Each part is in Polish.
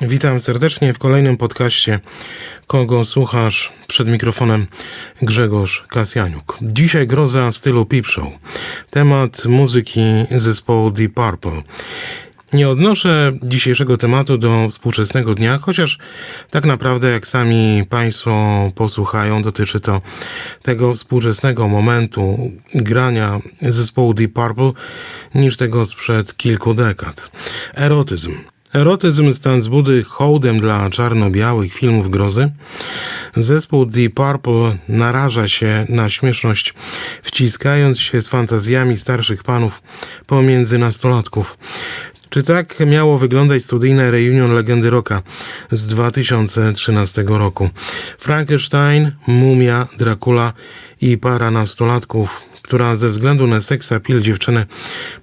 Witam serdecznie w kolejnym podcaście Kogo słuchasz? Przed mikrofonem Grzegorz Kasjaniuk. Dzisiaj groza w stylu Peep Show. Temat muzyki zespołu Deep Purple. Nie odnoszę dzisiejszego tematu do współczesnego dnia, chociaż tak naprawdę, jak sami Państwo posłuchają, dotyczy to tego współczesnego momentu grania zespołu Deep Purple niż tego sprzed kilku dekad. Erotyzm. Erotyzm stan zbudy hołdem dla czarno-białych filmów grozy. Zespół Deep Purple naraża się na śmieszność, wciskając się z fantazjami starszych panów pomiędzy nastolatków. Czy tak miało wyglądać studyjne reunion legendy rocka z 2013 roku? Frankenstein, Mumia, Dracula i para nastolatków, która ze względu na seksapil dziewczyny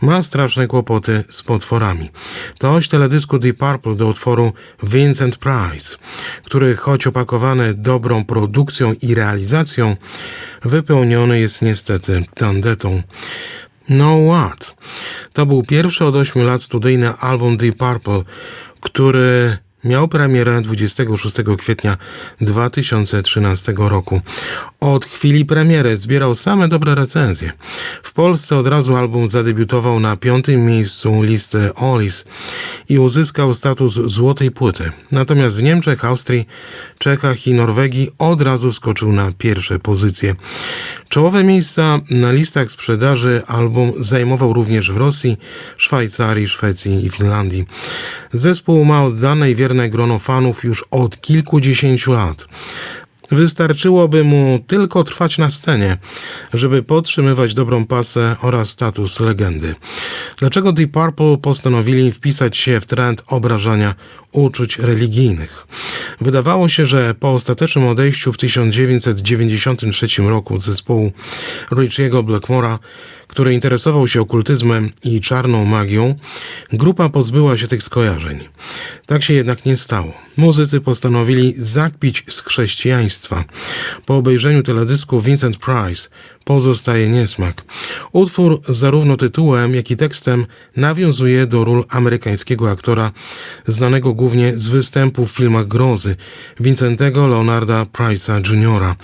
ma straszne kłopoty z potworami. To oś teledysku Deep Purple do utworu Vincent Price, który choć opakowany dobrą produkcją i realizacją, wypełniony jest niestety tandetą. No What? To był pierwszy od 8 lat studyjny album Deep Purple, który miał premierę 26 kwietnia 2013 roku. Od chwili premiery zbierał same dobre recenzje. W Polsce od razu album zadebiutował na piątym miejscu listy Olis i uzyskał status złotej płyty. Natomiast w Niemczech, Austrii, Czechach i Norwegii od razu skoczył na pierwsze pozycje. Czołowe miejsca na listach sprzedaży album zajmował również w Rosji, Szwajcarii, Szwecji i Finlandii. Zespół ma oddane i wierne grono fanów już od kilkudziesięciu lat. Wystarczyłoby mu tylko trwać na scenie, żeby podtrzymywać dobrą pasę oraz status legendy. Dlaczego Deep Purple postanowili wpisać się w trend obrażania uczuć religijnych? Wydawało się, że po ostatecznym odejściu w 1993 roku zespołu Richiego Blackmora, który interesował się okultyzmem i czarną magią, grupa pozbyła się tych skojarzeń. Tak się jednak nie stało. Muzycy postanowili zakpić z chrześcijaństwa. Po obejrzeniu teledysku Vincent Price pozostaje niesmak. Utwór zarówno tytułem, jak i tekstem nawiązuje do ról amerykańskiego aktora znanego głównie z występów w filmach grozy Vincentego Leonarda Price'a Jr.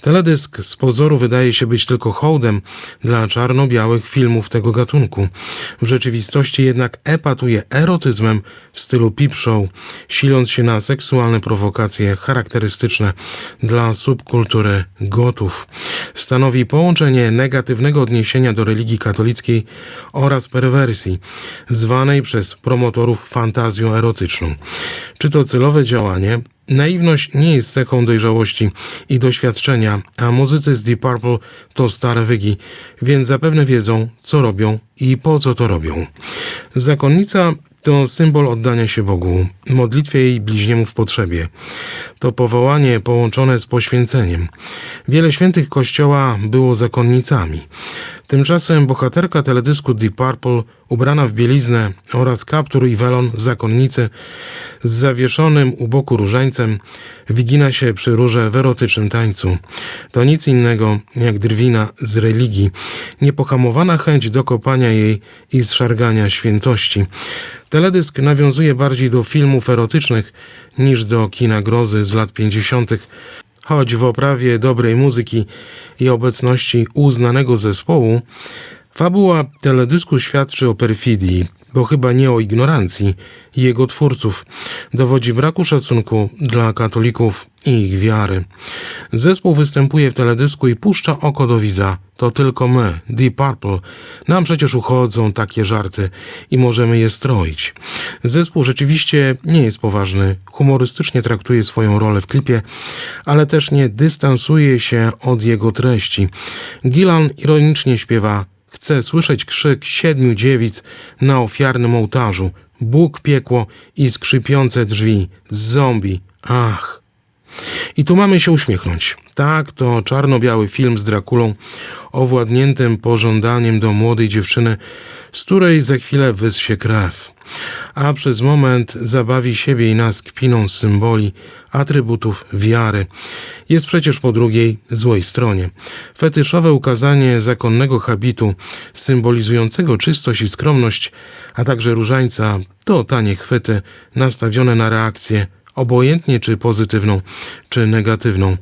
Teledysk z pozoru wydaje się być tylko hołdem dla czarno-białych filmów tego gatunku. W rzeczywistości jednak epatuje erotyzmem w stylu peep show, siląc się na seksualne prowokacje charakterystyczne dla subkultury gotów. Stanowi połączenie negatywnego odniesienia do religii katolickiej oraz perwersji, zwanej przez promotorów fantazją erotyczną. Czy to celowe działanie? Naiwność nie jest cechą dojrzałości i doświadczenia, a muzycy z Deep Purple to stare wygi, więc zapewne wiedzą, co robią i po co to robią. Zakonnica to symbol oddania się Bogu, modlitwie i bliźniemu w potrzebie. To powołanie połączone z poświęceniem. Wiele świętych kościoła było zakonnicami. Tymczasem bohaterka teledysku Deep Purple, ubrana w bieliznę oraz kaptur i welon zakonnicy, z zawieszonym u boku różańcem, wygina się przy róże w erotycznym tańcu. To nic innego jak drwina z religii, niepohamowana chęć dokopania jej i zszargania świętości. Teledysk nawiązuje bardziej do filmów erotycznych niż do kina grozy z lat 50., choć w oprawie dobrej muzyki i obecności uznanego zespołu, fabuła teledysku świadczy o perfidii, bo chyba nie o ignorancji jego twórców. Dowodzi braku szacunku dla katolików i ich wiary. Zespół występuje w teledysku i puszcza oko do widza. To tylko my, Deep Purple. Nam przecież uchodzą takie żarty i możemy je stroić. Zespół rzeczywiście nie jest poważny, humorystycznie traktuje swoją rolę w klipie, ale też nie dystansuje się od jego treści. Gillan ironicznie śpiewa Chcę słyszeć krzyk siedmiu dziewic na ofiarnym ołtarzu. Bóg, piekło i skrzypiące drzwi. Zombie. Ach. I tu mamy się uśmiechnąć. Tak, to czarno-biały film z Drakulą, owładniętym pożądaniem do młodej dziewczyny, z której za chwilę wyssie krew. A przez moment zabawi siebie i nas kpiną symboli, atrybutów wiary. Jest przecież po drugiej, złej stronie. Fetyszowe ukazanie zakonnego habitu, symbolizującego czystość i skromność, a także różańca, to tanie chwyty nastawione na reakcję obojętnie czy pozytywną, czy negatywną.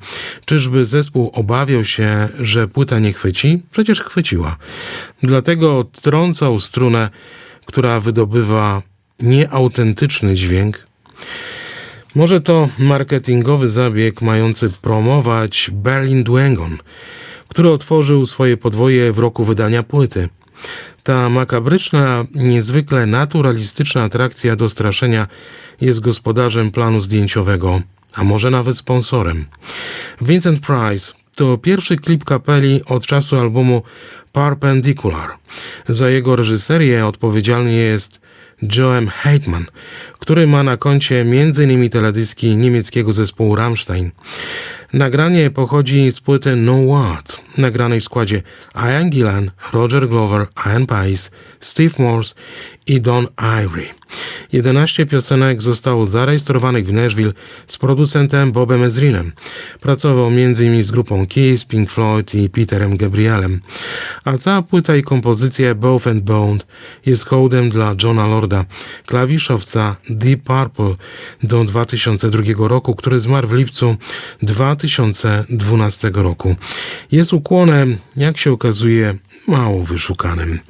Czyżby zespół obawiał się, że płyta nie chwyci? Przecież chwyciła. Dlatego trącał strunę, która wydobywa nieautentyczny dźwięk. Może to marketingowy zabieg mający promować Berlin Duengon, który otworzył swoje podwoje w roku wydania płyty. Ta makabryczna, niezwykle naturalistyczna atrakcja do straszenia jest gospodarzem planu zdjęciowego, a może nawet sponsorem. Vincent Price to pierwszy klip kapeli od czasu albumu Perpendicular. Za jego reżyserię odpowiedzialny jest Joem Heitman, który ma na koncie m.in. teledyski niemieckiego zespołu Rammstein. Nagranie pochodzi z płyty No What, nagranej w składzie Ian Gillan, Roger Glover, Ian Pais, Steve Morse i Don Ivory. 11 piosenek zostało zarejestrowanych w Nashville z producentem Bobem Ezrinem. Pracował m.in. z grupą Kiss, Pink Floyd i Peterem Gabrielem. A cała płyta i kompozycja Both and Bone jest hołdem dla Johna Lorda, klawiszowca Deep Purple do 2002 roku, który zmarł w lipcu 2012 roku. Jest ukłonem, jak się okazuje, mało wyszukanym.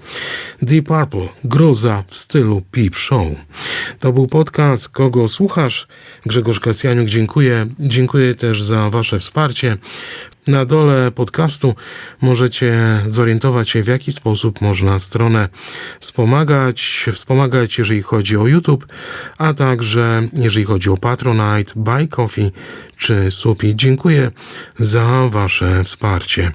Deep Purple, groza w stylu Peep Show. To był podcast Kogo Słuchasz? Grzegorz Kasjaniuk, dziękuję. Dziękuję też za Wasze wsparcie. Na dole podcastu możecie zorientować się, w jaki sposób można stronę wspomagać, wspomagać, jeżeli chodzi o YouTube, a także jeżeli chodzi o Patronite, Buy Coffee czy Supi. Dziękuję za Wasze wsparcie.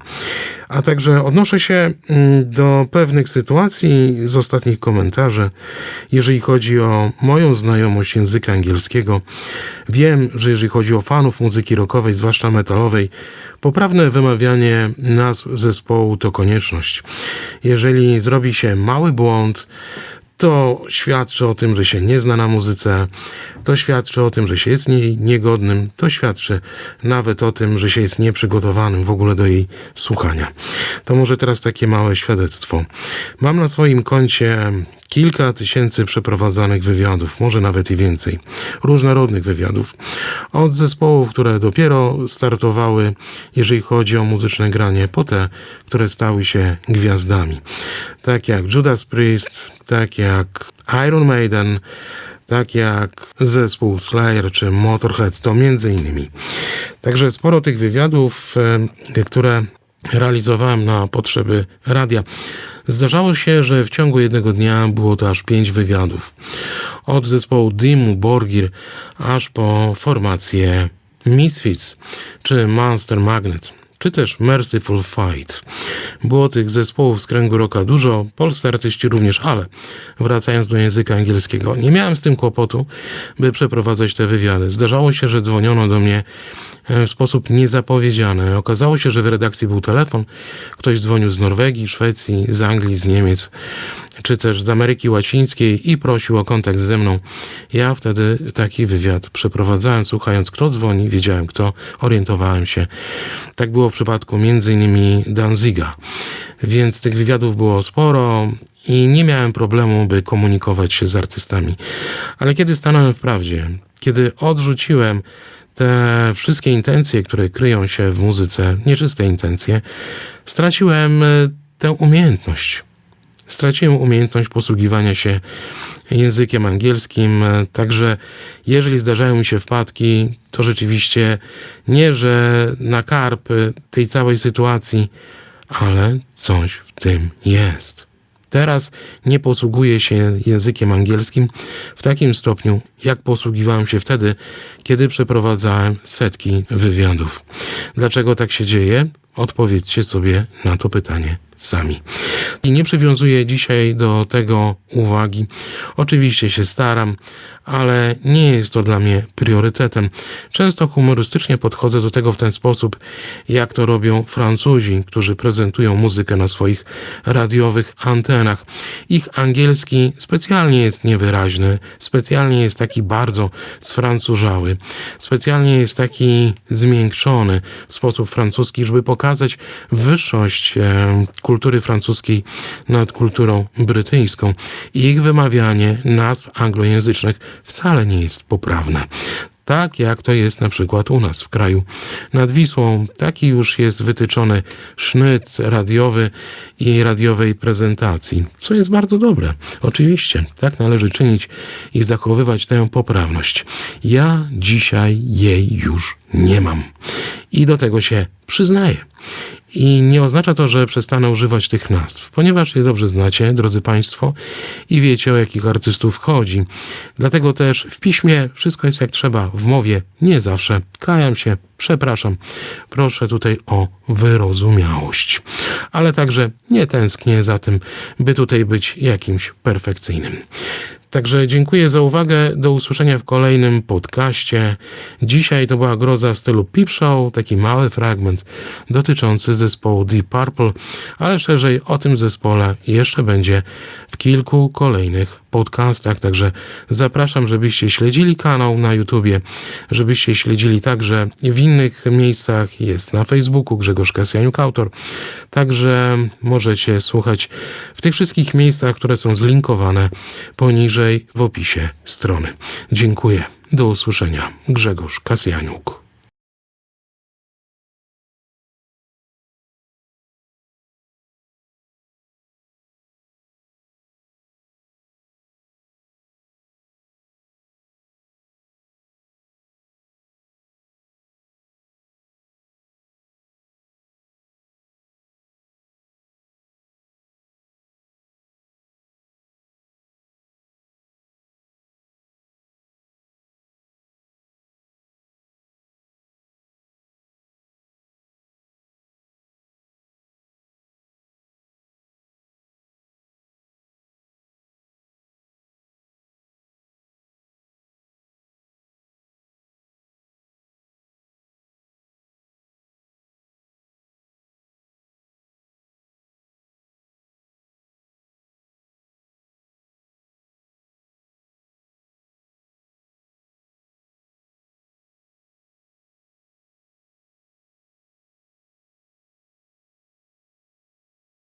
A także odnoszę się mm, do pewnych sytuacji z ostatnich komentarzy. Jeżeli chodzi o moją znajomość języka angielskiego, wiem, że jeżeli chodzi o fanów muzyki rockowej, zwłaszcza metalowej, poprawne wymawianie nazw zespołu to konieczność. Jeżeli zrobi się mały błąd, to świadczy o tym, że się nie zna na muzyce, to świadczy o tym, że się jest jej niegodnym, to świadczy nawet o tym, że się jest nieprzygotowanym w ogóle do jej słuchania. To może teraz takie małe świadectwo. Mam na swoim koncie kilka tysięcy przeprowadzanych wywiadów, może nawet i więcej, różnorodnych wywiadów, od zespołów, które dopiero startowały, jeżeli chodzi o muzyczne granie, po te, które stały się gwiazdami. Tak jak Judas Priest, tak jak Iron Maiden, tak jak zespół Slayer czy Motorhead, to między innymi. Także sporo tych wywiadów, e, które realizowałem na potrzeby radia. Zdarzało się, że w ciągu jednego dnia było to aż pięć wywiadów. Od zespołu Dimu Borgir aż po formację Misfits czy Monster Magnet czy też Merciful Fight. Było tych zespołów z kręgu roka dużo, polscy artyści również, ale wracając do języka angielskiego, nie miałem z tym kłopotu, by przeprowadzać te wywiady. Zdarzało się, że dzwoniono do mnie e, w sposób niezapowiedziany. Okazało się, że w redakcji był telefon, ktoś dzwonił z Norwegii, Szwecji, z Anglii, z Niemiec czy też z Ameryki Łacińskiej i prosił o kontakt ze mną. Ja wtedy taki wywiad przeprowadzałem, słuchając kto dzwoni, wiedziałem kto, orientowałem się. Tak było w przypadku między innymi Danziga. Więc tych wywiadów było sporo i nie miałem problemu, by komunikować się z artystami. Ale kiedy stanąłem w prawdzie, kiedy odrzuciłem te wszystkie intencje, które kryją się w muzyce, nieczyste intencje, straciłem e, tę umiejętność straciłem umiejętność posługiwania się językiem angielskim. Także jeżeli zdarzają mi się wpadki, to rzeczywiście nie, że na karp tej całej sytuacji, ale coś w tym jest. Teraz nie posługuję się językiem angielskim w takim stopniu, jak posługiwałem się wtedy, kiedy przeprowadzałem setki wywiadów. Dlaczego tak się dzieje? Odpowiedzcie sobie na to pytanie sami. I nie przywiązuję dzisiaj do tego uwagi. Oczywiście się staram, ale nie jest to dla mnie priorytetem. Często humorystycznie podchodzę do tego w ten sposób, jak to robią Francuzi, którzy prezentują muzykę na swoich radiowych antenach. Ich angielski specjalnie jest niewyraźny, specjalnie jest taki bardzo sfrancurzały, specjalnie jest taki zmiękczony w sposób francuski, żeby pokazać wyższość e, kultury francuskiej nad kulturą brytyjską. I ich wymawianie nazw anglojęzycznych wcale nie jest poprawne. Tak jak to jest na przykład u nas w kraju. Nad Wisłą taki już jest wytyczony sznyt radiowy i radiowej prezentacji, co jest bardzo dobre. Oczywiście, tak należy czynić i zachowywać tę poprawność. Ja dzisiaj jej już nie mam. I do tego się przyznaję. I nie oznacza to, że przestanę używać tych nazw, ponieważ je dobrze znacie, drodzy Państwo, i wiecie, o jakich artystów chodzi. Dlatego też w piśmie wszystko jest jak trzeba, w mowie nie zawsze. Kajam się, przepraszam. Proszę tutaj o wyrozumiałość. Ale także nie tęsknię za tym, by tutaj być jakimś perfekcyjnym. Także dziękuję za uwagę. Do usłyszenia w kolejnym podcaście. Dzisiaj to była groza w stylu Peep Show, taki mały fragment dotyczący zespołu Deep Purple, ale szerzej o tym zespole jeszcze będzie w kilku kolejnych podcastach. Także zapraszam, żebyście śledzili kanał na YouTubie, żebyście śledzili także w innych miejscach. Jest na Facebooku Grzegorz Kasjaniuk, autor. Także możecie słuchać w tych wszystkich miejscach, które są zlinkowane poniżej w opisie strony. Dziękuję. Do usłyszenia. Grzegorz Kasjaniuk.